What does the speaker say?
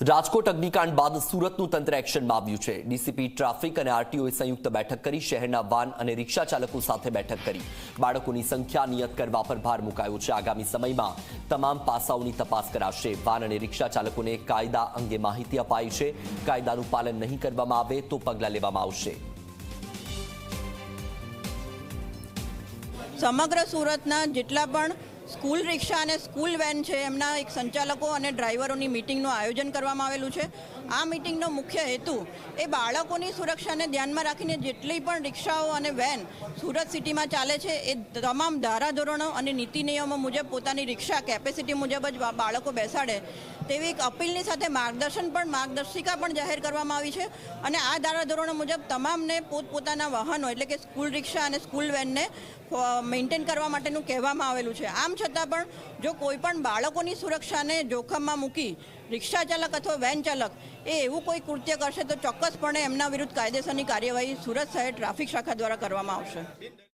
રાજકોટ અગ્નિકાંડ બાદ સુરતનું તંત્ર એક્શનમાં આવ્યું છે. ડીસીપી ટ્રાફિક અને આરટીઓએ સંયુક્ત બેઠક કરી, શહેરના વાન અને રિક્ષા ચાલકો સાથે બેઠક કરી. બાળકોની સંખ્યા નિયત કરવા પર ભાર મુકાયો છે. આગામી સમયમાં તમામ પાસાઓની તપાસ કરાશે. વાન અને રિક્ષા ચાલકોને કાયદા અંગે માહિતી અપાઈ છે. કાયદાનું પાલન નહીં કરવામાં આવે તો પગલાં લેવામાં આવશે. સમગ્ર સુરતના જેટલા પણ સ્કૂલ રિક્ષા અને સ્કૂલ વેન છે, એમના એક સંચાલકો અને ડ્રાઈવરોની મિટિંગનું આયોજન કરવામાં આવેલું છે. આ મિટિંગનો મુખ્ય હેતુ એ બાળકોની સુરક્ષાને ધ્યાનમાં રાખીને જેટલી પણ રિક્ષાઓ અને વેન સુરત સિટીમાં ચાલે છે, એ તમામ ધારાધોરણો અને નીતિ નિયમો મુજબ પોતાની રિક્ષા કેપેસિટી મુજબ જ બાળકો બેસાડે તેવી એક અપીલની સાથે માર્ગદર્શન પણ, માર્ગદર્શિકા પણ જાહેર કરવામાં આવી છે અને આ ધારાધોરણો મુજબ તમામને પોતપોતાના વાહનો એટલે કે સ્કૂલ રિક્ષા અને સ્કૂલ વેનને મેન્ટેન કરવા માટેનું કહેવામાં આવેલું છે. આમ છતાં પણ જો કોઈ પણ બાળકોની સુરક્ષાને જોખમમાં મૂકી રિક્ષા ચાલક અથવા વેન ચાલક એ એવું કોઈ કૃત્ય કરશે તો ચોક્કસપણે એમના વિરુદ્ધ કાયદેસરની કાર્યવાહી સુરત શહેર ટ્રાફિક શાખા દ્વારા કરવામાં આવશે.